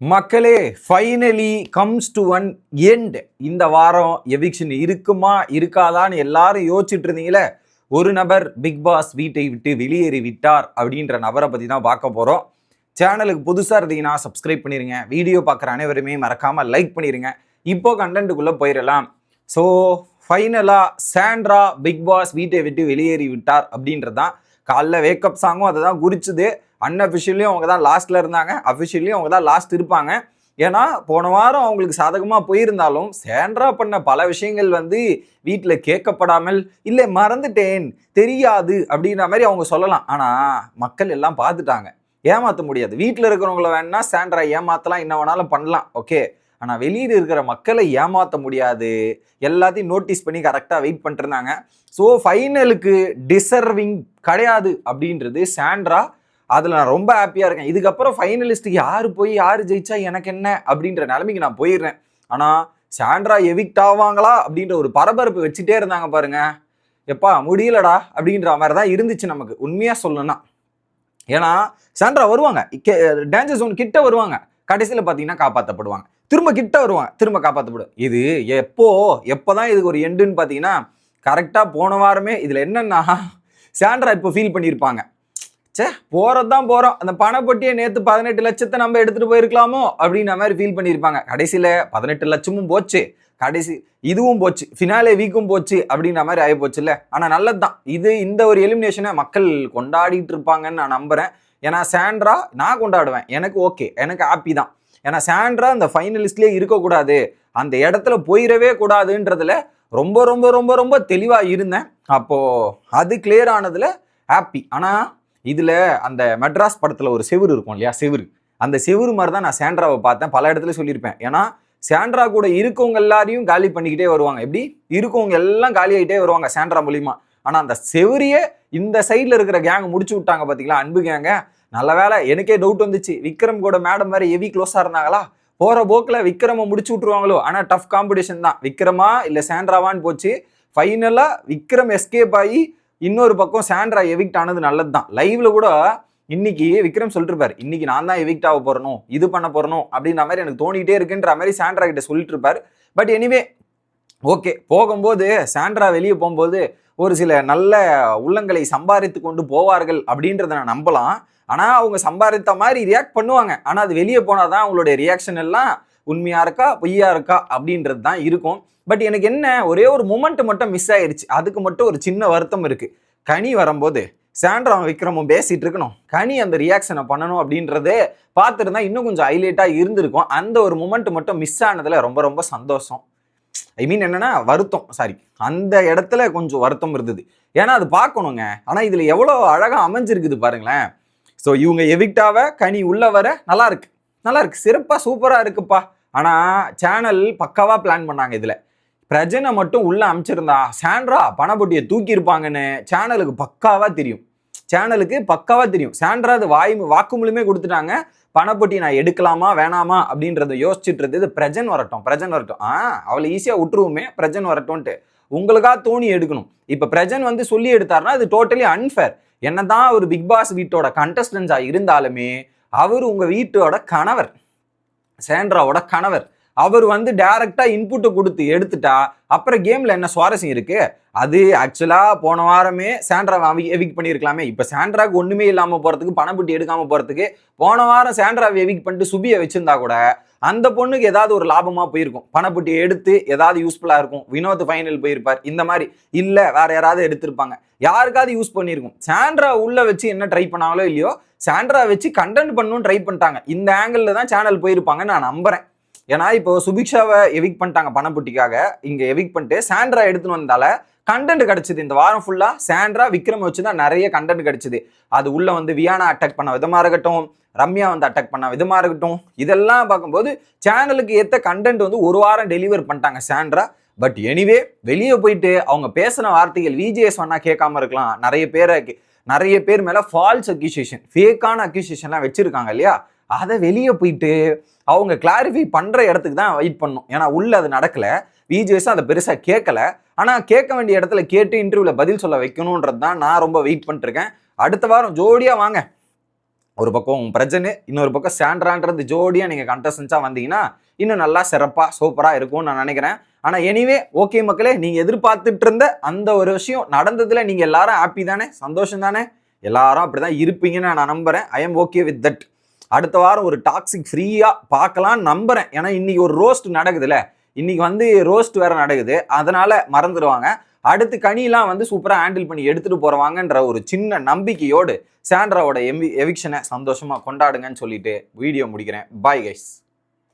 மக்களே finally comes to an end இந்த வாரம் எவிக்ஷன் இருக்குமா இருக்காதான்னு எல்லாரும் யோசிச்சுட்டு இருந்தீங்களே? ஒரு நபர் பிக் பாஸ் வீட்டை விட்டு வெளியேறி விட்டார் அப்படின்ற நபரை பற்றி தான் பார்க்க போகிறோம் சேனலுக்கு புதுசாக இருந்தீங்கன்னா சப்ஸ்கிரைப் பண்ணிடுங்க வீடியோ பார்க்குற அனைவருமே மறக்காமல் லைக் பண்ணிடுங்க இப்போ கண்டென்ட்டுக்குள்ளே போயிடலாம். ஸோ ஃபைனலாக சாண்ட்ரா பிக் பாஸ் வீட்டை விட்டு வெளியேறி விட்டார் அப்படின்றது தான் காலைல வேக்கப் சாங்கும் அதை தான் குறிச்சுது அன்அஃபிஷியலையும் அவங்க தான் லாஸ்ட்டில் இருந்தாங்க. அஃபிஷியலையும் அவங்க தான் லாஸ்ட் இருப்பாங்க. ஏன்னா போன வாரம் அவங்களுக்கு சாதகமாக போயிருந்தாலும் சேண்ட்ரா பண்ண பல விஷயங்கள் வந்து வீட்டில் கேட்கப்படாமல் இல்லை மறந்துட்டேன் தெரியாது அப்படின்ற மாதிரி அவங்க சொல்லலாம். ஆனால் மக்கள் எல்லாம் பார்த்துட்டாங்க. ஏமாற்ற முடியாது. வீட்டில் இருக்கிறவங்கள வேணா சாண்ட்ரா ஏமாத்தலாம் என்ன வேணாலும் பண்ணலாம். ஓகே ஆனால் வெளியில் இருக்கிற மக்களை ஏமாற்ற முடியாது. எல்லாத்தையும் நோட்டீஸ் பண்ணி கரெக்டாக வெயிட் பண்ணிருந்தாங்க ஸோ ஃபைனலுக்கு டிசர்விங் கிடையாது அப்படின்றது சாண்ட்ரா. அதில் நான் ரொம்ப ஹாப்பியாக இருக்கேன். இதுக்கப்புறம் ஃபைனலிஸ்ட்டுக்கு யார் போய் யார் ஜெயிச்சா எனக்கு என்ன அப்படின்ற நிலைமைக்கு நான் போயிடுறேன். ஆனால் சாண்ட்ரா எவிக்ட் ஆவாங்களா அப்படின்ற ஒரு பரபரப்பு வச்சுட்டே இருந்தாங்க பாருங்க. எப்பா முடியலடா அப்படின்ற மாதிரி தான் இருந்துச்சு நமக்கு. உண்மையாக சொல்லணும்னா. ஏன்னா சாண்ட்ரா வருவாங்க. டேஞ்சர் ஜோன் கிட்ட வருவாங்க. கடைசியில் பார்த்தீங்கன்னா காப்பாற்றப்படுவாங்க திரும்ப கிட்ட வருவான். திரும்ப காப்பாற்றப்படும் இது எப்போ எப்போ தான் இதுக்கு ஒரு எண்டுன்னு பார்த்தீங்கன்னா கரெக்டாக போன வாரமே இதில் என்னென்னா சாண்ட்ரா இப்போ ஃபீல் பண்ணியிருப்பாங்க சே போகிறது தான் போகிறோம் அந்த பணப்பட்டியை நேற்று பதினெட்டு லட்சத்தை நம்ம எடுத்துகிட்டு போயிருக்கலாமோ அப்படின்ற மாதிரி ஃபீல் பண்ணியிருப்பாங்க கடைசியில் பதினெட்டு லட்சமும் போச்சு. கடைசி இதுவும் போச்சு. ஃபினாலே வீக்கும் போச்சு அப்படின்ற மாதிரி ஆகி போச்சுல்ல ஆனால் நல்லது தான் இது இந்த ஒரு எலிமினேஷனை மக்கள் கொண்டாடிட்டு இருப்பாங்கன்னு நான் நம்புகிறேன் ஏன்னா சாண்ட்ரா நான் கொண்டாடுவேன். எனக்கு ஓகே எனக்கு ஹாப்பி தான். ஏன்னா சாண்ட்ரா அந்த ஃபைனலிஸ்ட்லேயே இருக்கக்கூடாது. அந்த இடத்துல போயிடவே கூடாதுன்றதுல ரொம்ப ரொம்ப ரொம்ப ரொம்ப தெளிவாக இருந்தேன். அப்போது அது கிளியர் ஆனதில் ஹாப்பி ஆனால் இதில் அந்த மெட்ராஸ் படத்தில் ஒரு செவுரு இருக்கும் இல்லையா? செவுரு. அந்த செவுரு மாதிரி தான் நான் சாண்ட்ராவை பார்த்தேன். பல இடத்துல சொல்லியிருப்பேன். ஏன்னா சாண்ட்ரா கூட இருக்கவங்க எல்லாரையும் காலி பண்ணிக்கிட்டே வருவாங்க. எப்படி? இருக்கவங்க எல்லாம் காலி ஆகிட்டே வருவாங்க சாண்ட்ரா மூலிமா ஆனால் அந்த செவரியே இந்த சைடில் இருக்கிற கேங் முடிச்சு விட்டாங்க பார்த்தீங்களா அன்பு கேங்க நல்ல வேலை எனக்கே டவுட் வந்துச்சு. விக்ரம் கூட மேடம் மாதிரி ஹெவி க்ளோஸாக இருந்தாங்களா? போகிற போக்கில் விக்ரமை முடிச்சு விட்ருவாங்களோ ஆனால் டஃப் காம்படிஷன் தான். விக்ரமா இல்லை சாண்ட்ராவான்னு போச்சு. ஃபைனலாக விக்ரம் எஸ்கேப் ஆகி இன்னொரு பக்கம் சாண்ட்ரா எவிக்ட் ஆனது நல்லது தான். லைவ்ல கூட இன்னைக்கு விக்ரம் சொல்லிட்டுருப்பார் இன்னைக்கு நான் தான் எவிக்ட் ஆக போறணும் இது பண்ண போறணும் அப்படின்ற மாதிரி எனக்கு தோணிக்கிட்டே இருக்குன்ற மாதிரி சாண்ட்ரா கிட்ட சொல்லிட்டு இருப்பார் பட் எனிவே ஓகே போகும்போது சாண்ட்ரா வெளியே போகும்போது ஒரு சில நல்ல உள்ளங்களை சம்பாதித்து கொண்டு போவார்கள் அப்படின்றத நான் நம்பலாம். ஆனால் அவங்க சம்பாதித்த மாதிரி ரியாக்ட் பண்ணுவாங்க. ஆனால் அது வெளியே போனால் தான் அவங்களுடைய ரியாக்ஷன் எல்லாம் உண்மையாக இருக்கா பொய்யா இருக்கா அப்படின்றது தான் இருக்கும். பட் எனக்கு என்ன ஒரே ஒரு மூமெண்ட் மட்டும் மிஸ் ஆயிடுச்சு அதுக்கு மட்டும் ஒரு சின்ன வருத்தம் இருக்குது கனி வரும்போது சாண்ட்ரம் விக்ரமும் பேசிகிட்டு இருக்கணும். கனி அந்த ரியாக்ஷனை பண்ணணும் அப்படின்றதே பார்த்துருந்தா இன்னும் கொஞ்சம் ஹைலைட்டாக இருந்திருக்கும். அந்த ஒரு மூமெண்ட் மட்டும் மிஸ் ஆனதில் ரொம்ப ரொம்ப சந்தோஷம். ஐ மீன் என்னன்னா வருத்தம். சாரி அந்த இடத்துல கொஞ்சம் வருத்தம் இருந்தது. ஏன்னா அது பார்க்கணுங்க. ஆனால் இதில் எவ்வளோ அழகாக அமைஞ்சிருக்குது பாருங்களேன். ஸோ இவங்க எவிக்டாவ கனி உள்ள வர நல்லா இருக்கு. நல்லா இருக்கு. சிறப்பாக சூப்பராக இருக்குப்பா. ஆனால் சேனல் பக்காவாக பிளான் பண்ணாங்க இதில். பிரஜனை மட்டும் உள்ளே அமைச்சிருந்தா சாண்ட்ரா பணப்பொட்டியை தூக்கியிருப்பாங்கன்னு சேனலுக்கு பக்காவாக தெரியும். சேனலுக்கு பக்காவாக தெரியும். சாண்ட்ரா அது வாய் வாக்குமூலமே கொடுத்துட்டாங்க. பணப்பட்டி நான் எடுக்கலாமா வேணாமா அப்படின்றத யோசிச்சுட்டு இருந்தது பிரஜன் வரட்டும் பிரஜன் வரட்டும். ஆ அவளை ஈஸியாக விட்டுருவோமே பிரஜன் வரட்டும்ன்ட்டு. உங்களுக்காக தோணி எடுக்கணும். இப்போ பிரஜன் வந்து சொல்லி எடுத்தாருன்னா அது டோட்டலி அன்ஃபேர் என்னதான் அவர் பிக் பாஸ் வீட்டோட கண்டஸ்டன்ஸாக இருந்தாலுமே அவர் உங்கள் வீட்டோட கணவர் சேண்ட்ராவோட கணவர். அவர் வந்து டைரக்டா இன்புட்டை கொடுத்து எடுத்துட்டா அப்புறம் கேம்ல என்ன சுவாரஸ்யம் இருக்கு? அது ஆக்சுவலா போன வாரமே சாண்ட்ரா எவிக் பண்ணியிருக்கலாமே. இப்போ சாண்ட்ராக்கு ஒண்ணுமே இல்லாம போறதுக்கு பணப்பட்டி எடுக்காம போறதுக்கு போன வாரம் சாண்ட்ரா எவிக் பண்ணிட்டு சுபியை வச்சிருந்தா கூட அந்த பொண்ணுக்கு ஏதாவது ஒரு லாபமா போயிருக்கும். பணப்பட்டி எடுத்து ஏதாவது யூஸ்ஃபுல்லா இருக்கும். வினோத் ஃபைனல் போயிருப்பார். இந்த மாதிரி. இல்ல வேற யாராவது எடுத்திருப்பாங்க. யாருக்காவது யூஸ் பண்ணியிருக்கும். சாண்ட்ரா உள்ள வச்சு என்ன ட்ரை பண்ணாங்களோ இல்லையோ சாண்ட்ரா வச்சு கண்டென்ட் பண்ணணும்னு ட்ரை பண்ணிட்டாங்க. இந்த ஆங்கிள் தான் சேனல் போயிருப்பாங்கன்னு நான் நம்புறேன். ஏன்னா இப்போ சுபிக்ஷாவை எவிக் பண்ணிட்டாங்க பணப்புட்டிக்காக. இங்க எவிக் பண்ணிட்டு சாண்ட்ரா எடுத்துன்னு வந்தால கண்டென்ட் கிடைச்சது. இந்த வாரம் ஃபுல்லா சாண்ட்ரா விக்ரம் வச்சு தான் நிறைய கண்டென்ட் கிடைச்சது. அது உள்ள வந்து வியானா அட்டாக் பண்ண விதமா இருக்கட்டும் ரம்யா வந்து அட்டாக் பண்ண விதமா இருக்கட்டும் இதெல்லாம் பார்க்கும்போது சேனலுக்கு ஏற்ற கண்டென்ட் வந்து ஒரு வாரம் டெலிவர் பண்ணிட்டாங்க சாண்ட்ரா. பட் எனிவே வெளியே போயிட்டு அவங்க பேசின வார்த்தைகள் விஜிஎஸ் வேணா கேட்காம இருக்கலாம். நிறைய பேரை நிறைய பேர் மேல ஃபால்ஸ் அக்யூசியேஷன் ஃபேக்கான அக்யூசியேஷன்லாம் வச்சிருக்காங்க இல்லையா? அதை வெளியே போயிட்டு அவங்க கிளாரிஃபை பண்ணுற இடத்துக்கு தான் வெயிட் பண்ணும் ஏன்னா உள்ளே அது நடக்கல. விஜிஎஸ் அதை பெருசாக கேட்கல. ஆனால் கேட்க வேண்டிய இடத்துல கேட்டு இன்டர்வியூவில் பதில் சொல்ல வைக்கணுன்றது தான் நான் ரொம்ப வெயிட் பண்ணிட்டுருக்கேன். அடுத்த வாரம் ஜோடியாக வாங்க. ஒரு பக்கம் பிரஜனு இன்னொரு பக்கம் சாண்ட்ரான்றது ஜோடியாக நீங்கள் கண்டஸ்டன்ஸாக வந்தீங்கன்னா இன்னும் நல்லா சிறப்பாக சூப்பராக இருக்கும்னு நான் நினைக்கிறேன். ஆனால் எனிவே ஓகே மக்களே நீங்கள் எதிர்பார்த்துட்டு இருந்த அந்த ஒரு விஷயம் நடந்ததில் நீங்கள் எல்லாரும் ஹாப்பி தானே? சந்தோஷம் தானே? எல்லாரும் அப்படி தான் இருப்பீங்கன்னு நான் நம்புகிறேன் I am okay with that அடுத்த வாரம் ஒரு டாக்ஸிக் ஃப்ரீயாக பார்க்கலான்னு நம்புகிறேன் ஏன்னா இன்றைக்கி ஒரு ரோஸ்ட் நடக்குதுல்ல. இன்றைக்கி வந்து ரோஸ்ட் வேறு நடக்குது. அதனால் மறந்துடுவாங்க அடுத்து கனிலாம் வந்து சூப்பராக ஹேண்டில் பண்ணி எடுத்துகிட்டு போகிறவாங்கன்ற ஒரு சின்ன நம்பிக்கையோடு சாண்ட்ராவோட எவி எவிக்ஷனை சந்தோஷமாக கொண்டாடுங்கன்னு சொல்லிட்டு வீடியோ முடிக்கிறேன். Bye guys